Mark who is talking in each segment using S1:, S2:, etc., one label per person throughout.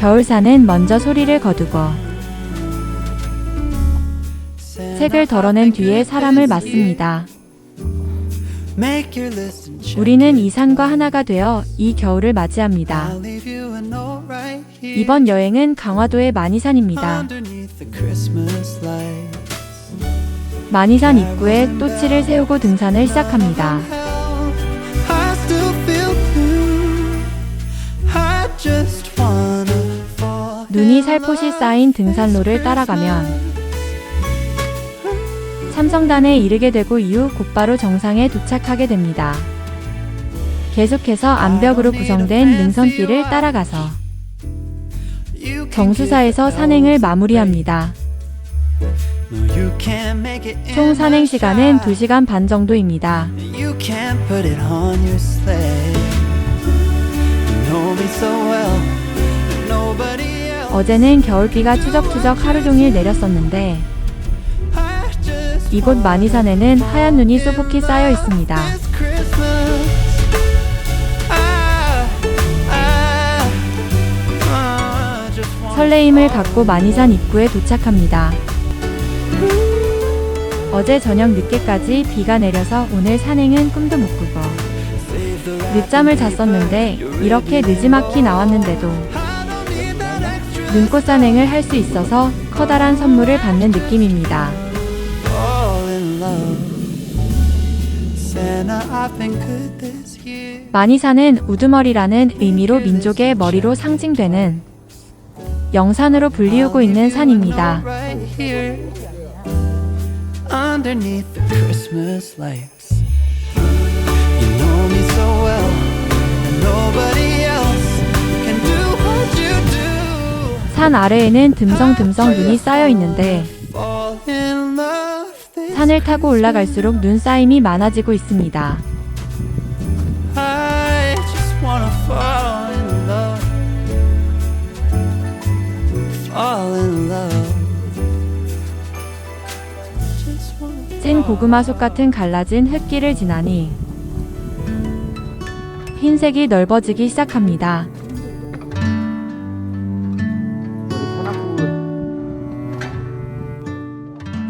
S1: 겨울사는 먼저 소리를 거두고 색을 덜어낸 뒤에 사람을 맞습니다. 우리는 이 산과 하나가 되어 이 겨울을 맞이합니다. 이번 여행은 강화도의 마니산입니다. 마니산 입구에 또치를 세우고 등산을 시작합니다. 눈이 살포시 쌓인 등산로를 따라가면 삼성단에 이르게 되고 이후 곧바로 정상에 도착하게 됩니다. 계속해서 암벽으로 구성된 능선길을 따라가서 정수사에서 산행을 마무리합니다. 총 산행 시간은 2시간 반 정도입니다. 어제는 겨울비가 추적추적 하루 종일 내렸었는데 이곳 마니산에는 하얀 눈이 수북히 쌓여 있습니다. 설레임을 갖고 마니산 입구에 도착합니다. 어제 저녁 늦게까지 비가 내려서 오늘 산행은 꿈도 못 꾸고. 늦잠을 잤었는데 이렇게 늦지막히 나왔는데도 눈꽃 산행을 할 수 있어서 커다란 선물을 받는 느낌입니다. 마니산은 우두머리라는 의미로 민족의 머리로 상징되는 영산으로 불리우고 있는 산입니다. 산 아래에는 듬성듬성 눈이 쌓여 있는데 산을 타고 올라갈수록 눈 쌓임이 많아지고 있습니다. 찐 고구마 속 같은 갈라진 흙길을 지나니 흰색이 넓어지기 시작합니다.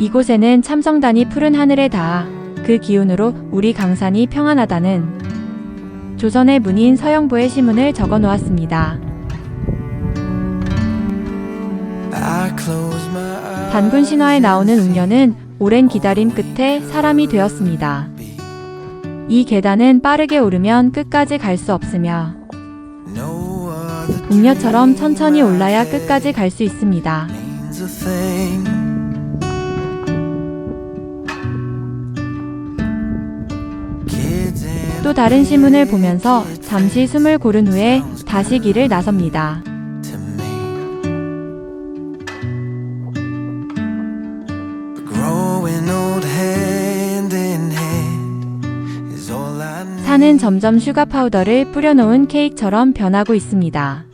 S1: 이곳에는 참성단이 푸른 하늘에 닿아 그 기운으로 우리 강산이 평안하다는 조선의 문인 서영보의 시문을 적어 놓았습니다. 단군 신화에 나오는 웅녀는 오랜 기다림 끝에 사람이 되었습니다. 이 계단은 빠르게 오르면 끝까지 갈 수 없으며 웅녀처럼 천천히 올라야 끝까지 갈 수 있습니다. 또 다른 시문을 보면서 잠시 숨을 고른 후에 다시 길을 나섭니다. 산은 점점 슈가 파우더를 뿌려놓은 케이크처럼 변하고 있습니다.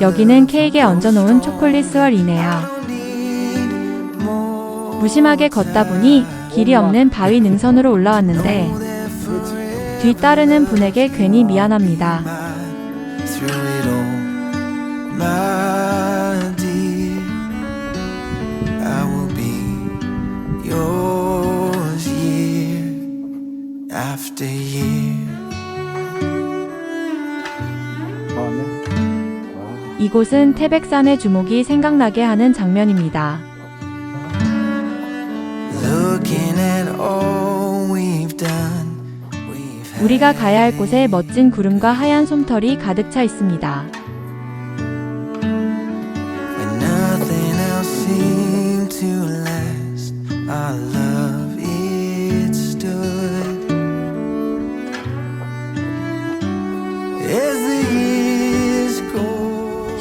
S1: 여기는 케이크에 얹어놓은 초콜릿 스월이네요. 무심하게 걷다 보니 길이 없는 바위 능선으로 올라왔는데 뒤따르는 분에게 괜히 미안합니다. 이곳은 태백산의 주목이 생각나게 하는 장면입니다. 우리가 가야 할 곳에 멋진 구름과 하얀 솜털이 가득 차 있습니다.
S2: when nothing else seemed to last. Our love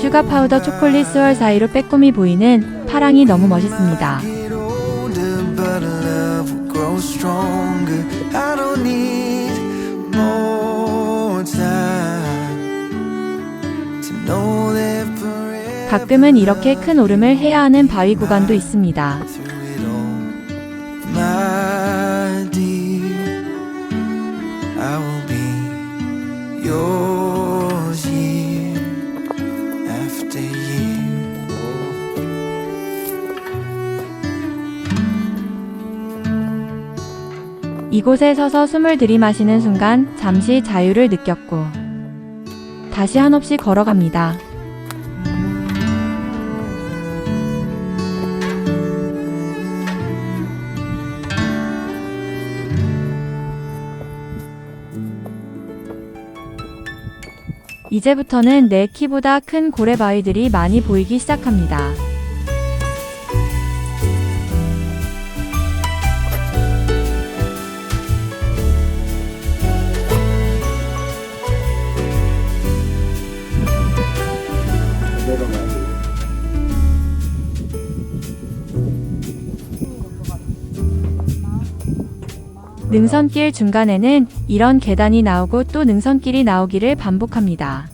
S1: 슈가 파우더 초콜릿 스월 사이로 빼꼼히 보이는 파랑이 너무 멋있습니다. 가끔은 이렇게 큰 오름을 해야 하는 바위 구간도 있습니다. 이곳에 서서 숨을 들이마시는 순간 잠시 자유를 느꼈고 다시 한없이 걸어갑니다. 이제부터는 내 키보다 큰 고래바위들이 많이 보이기 시작합니다. 능선길 중간에는 이런 계단이 나오고 또 능선길이 나오기를 반복합니다.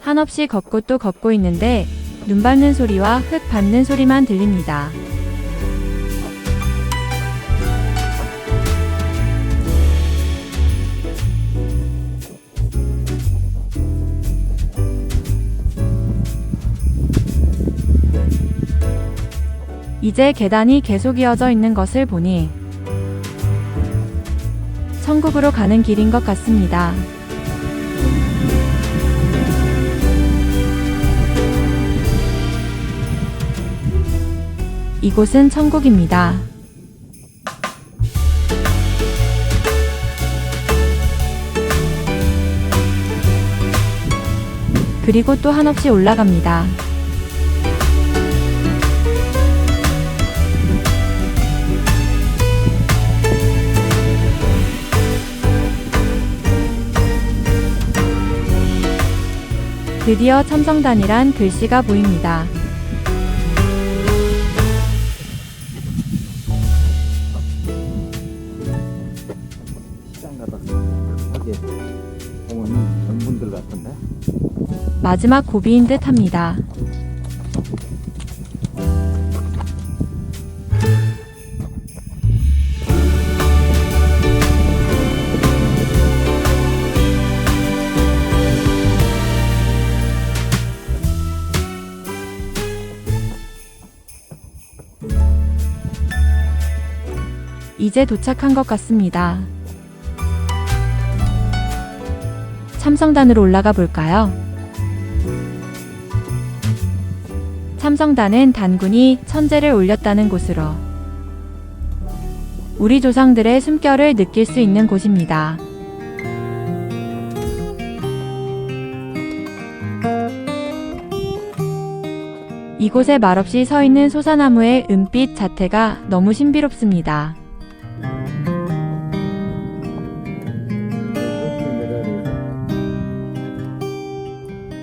S1: 한없이 걷고 또 걷고 있는데 눈 밟는 소리와 흙 밟는 소리만 들립니다. 이제 계단이 계속 이어져 있는 것을 보니 천국으로 가는 길인 것 같습니다. 이곳은 천국입니다. 그리고 또 한없이 올라갑니다. 드디어 첨성단이란 글씨가 보입니다. 마지막 고비인 듯 합니다. 이제 도착한 것 같습니다. 참성단으로 올라가 볼까요? 참성단은 단군이 천재를 올렸다는 곳으로 우리 조상들의 숨결을 느낄 수 있는 곳입니다. 이곳에 말없이 서 있는 소사나무의 은빛 자태가 너무 신비롭습니다.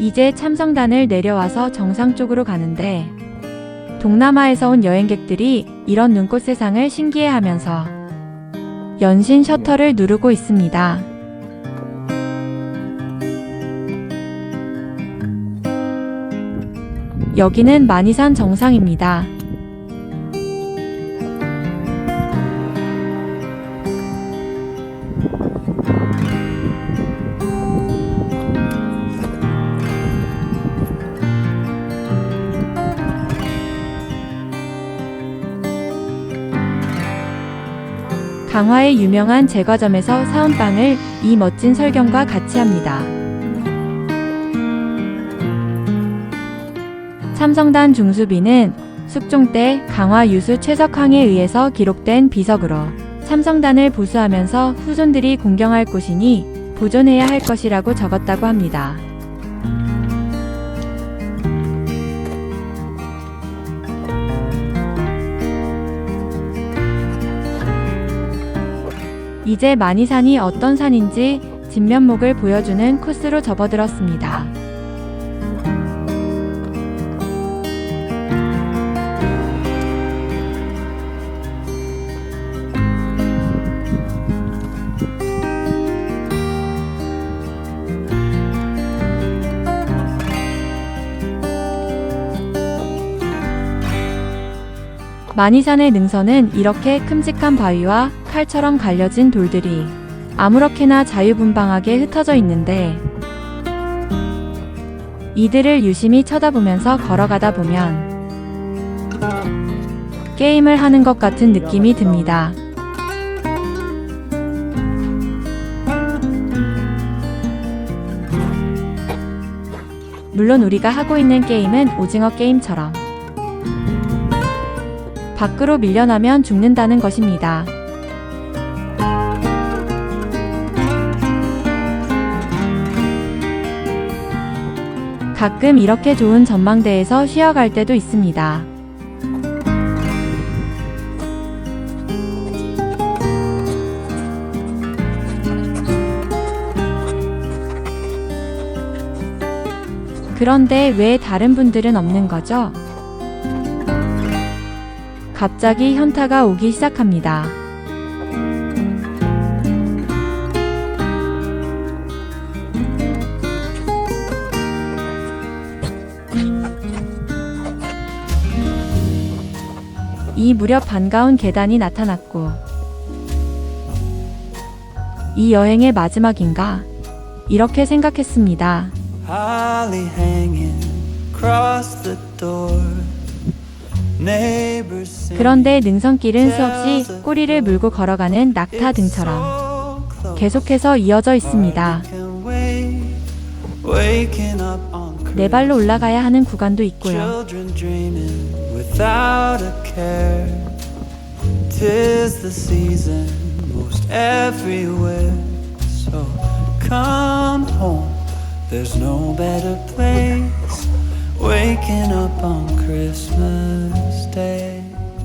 S1: 이제 참성단을 내려와서 정상 쪽으로 가는데 동남아에서 온 여행객들이 이런 눈꽃 세상을 신기해하면서 연신 셔터를 누르고 있습니다. 여기는 만이산 정상입니다. 강화의 유명한 제과점에서 사온 빵을 이 멋진 설경과 같이 합니다. 참성단 중수비는 숙종 때 강화 유수 최석항에 의해서 기록된 비석으로 참성단을 보수하면서 후손들이 공경할 곳이니 보존해야 할 것이라고 적었다고 합니다. 이제 마니산이 어떤 산인지 진면목을 보여주는 코스로 접어들었습니다. 마니산의 능선은 이렇게 큼직한 바위와 칼처럼 갈려진 돌들이 아무렇게나 자유분방하게 흩어져 있는데 이들을 유심히 쳐다보면서 걸어가다 보면 게임을 하는 것 같은 느낌이 듭니다. 물론 우리가 하고 있는 게임은 오징어 게임처럼 밖으로 밀려나면 죽는다는 것입니다. 가끔 이렇게 좋은 전망대에서 쉬어갈 때도 있습니다. 그런데 왜 다른 분들은 없는 거죠? 갑자기 현타가 오기 시작합니다. 이 무렵 반가운 계단이 나타났고, 이 여행의 마지막인가? 이렇게 생각했습니다. 그런데 능선길은 수없이 꼬리를 물고 걸어가는 낙타 등처럼. 계속해서 이어져 있습니다. 네 발로 올라가야 하는 구간도 있고요.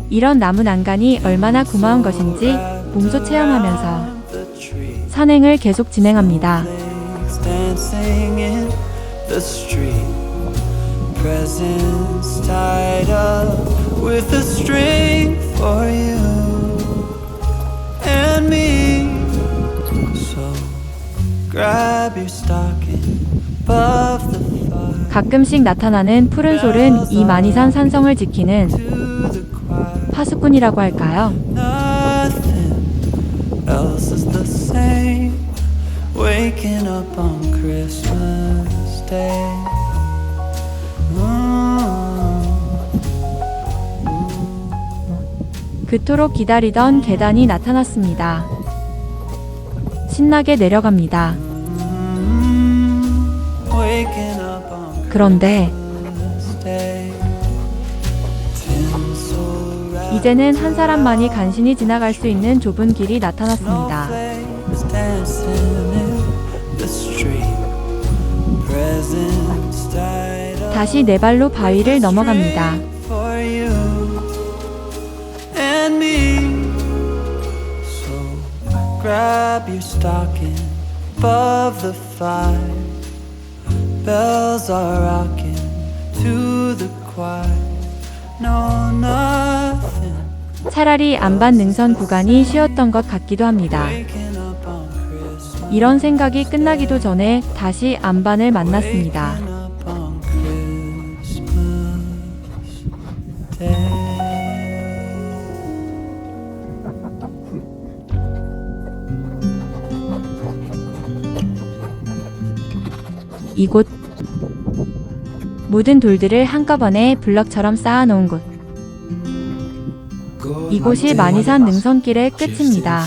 S1: 이런 나무 난간이 얼마나 고마운 것인지 몸소 체험하면서. 산행을 계속 진행합니다.
S2: Grab your stocking above the.
S1: 가끔씩 나타나는 푸른 솔은 이 마니산 산성을 지키는. 파수꾼이라고 할까요?
S2: Nothing else is the same. Waking up on Christmas Day. Mm.
S1: 그토록 기다리던 계단이 나타났습니다. 신나게 내려갑니다. 그런데 이제는 한 사람만이 간신히 지나갈 수 있는 좁은 길이 나타났습니다. 다시 네 발로 바위를 넘어갑니다.
S2: Bells are rocking to the choir. No, nothing.
S1: 차라리 안반 능선 구간이 쉬었던 것 같기도 합니다.
S2: Waking up on Christmas.
S1: 이런 생각이 끝나기도 전에 다시 안반을 만났습니다. 이곳 모든 돌들을 한꺼번에 블럭처럼 쌓아놓은 곳. 이곳이 마니산 능선길의 끝입니다.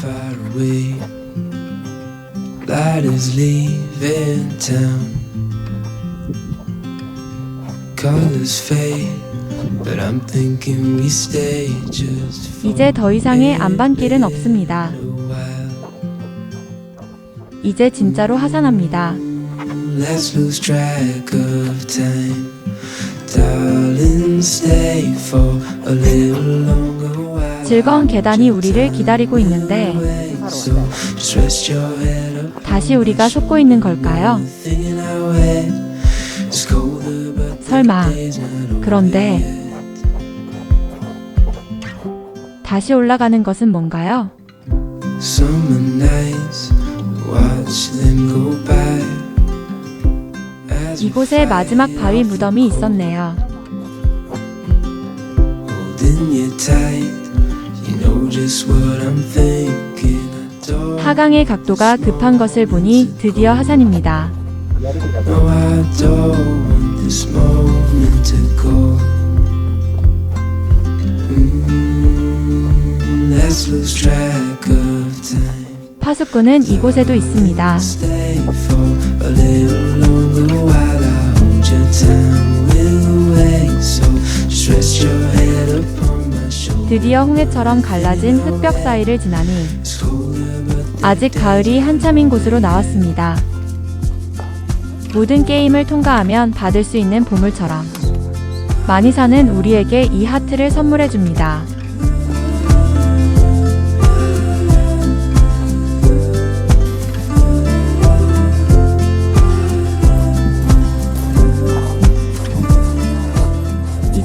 S1: 이제 더 이상의 안반길은 없습니다. 이제 진짜로 하산합니다.
S3: Let's lose track of time. Darling, stay for a little longer while.
S1: 즐거운 계단이 우리를 기다리고 있는데
S3: So Just rest your head up.
S1: 다시 우리가 속고 있는 걸까요?
S3: Thinking our head is colder, but
S1: 설마.
S3: day's not over
S1: 그런데. 다시 올라가는 것은 뭔가요?
S3: Summer nights, watch them go by.
S1: 이곳에 마지막 바위 무덤이 있었네요. 하강의 각도가 급한 것을 보니 드디어 하산입니다.
S3: Mm.
S1: 파수꾼은 이곳에도 있습니다. 드디어 홍해처럼 갈라진 흙벽 사이를 지나니 아직 가을이 한참인 곳으로 나왔습니다. 모든 게임을 통과하면 받을 수 있는 보물처럼 마니사는 우리에게 이 하트를 선물해 줍니다.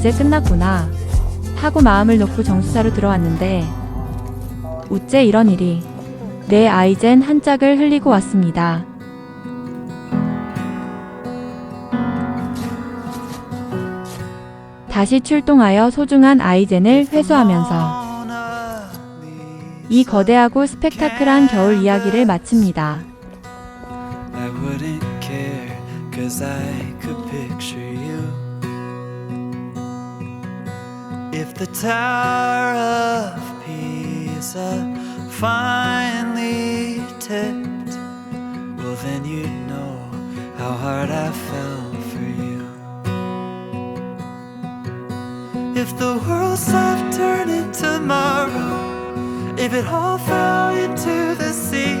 S1: 이제 끝났구나 하고 마음을 놓고 정수사로 들어왔는데 어째 이런 일이 내 아이젠 한 짝을 흘리고 왔습니다. 다시 출동하여 소중한 아이젠을 회수하면서 이 거대하고 스펙타클한 겨울 이야기를 마칩니다.
S2: If the Tower of Pisa finally tipped, well, then you'd know how hard I fell for you. If the world stopped turning tomorrow, if it all fell into the sea.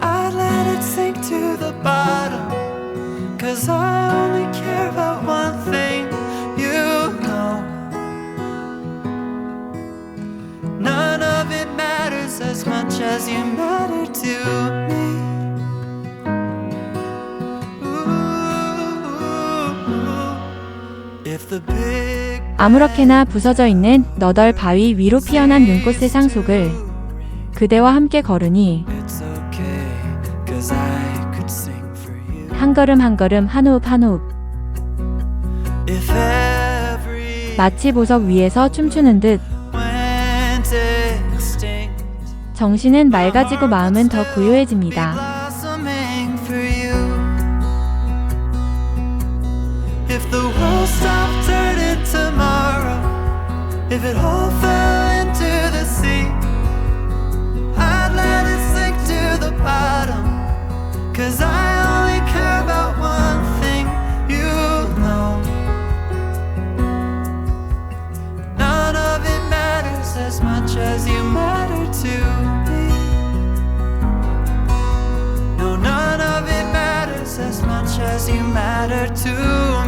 S2: I'd let it sink to the bottom. Cause I as you matter to me. Ooh, if the big
S1: 아무렇게나 부서져 있는 너덜 바위 위로 피어난 눈꽃의 상속을 그대와 함께 걸으니
S2: cause.
S1: 한 걸음 한 걸음 한 호흡 한 호흡 마치 보석 위에서 춤추는 듯 정신은 맑아지고 마음은 더 고요해집니다.
S2: Cause I much as you matter to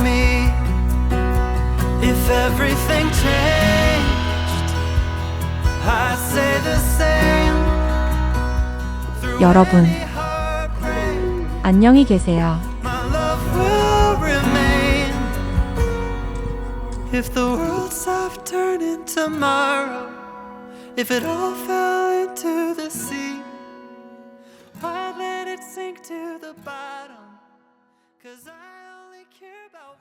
S2: me. If everything changed, I'd say the same. Through
S1: 여러분.
S2: any heartbreak,
S1: 안녕히 계세요.
S2: my love will remain. If the world stopped turning tomorrow, if it all fell into the sea, I'd let it sink to the bottom. Cause I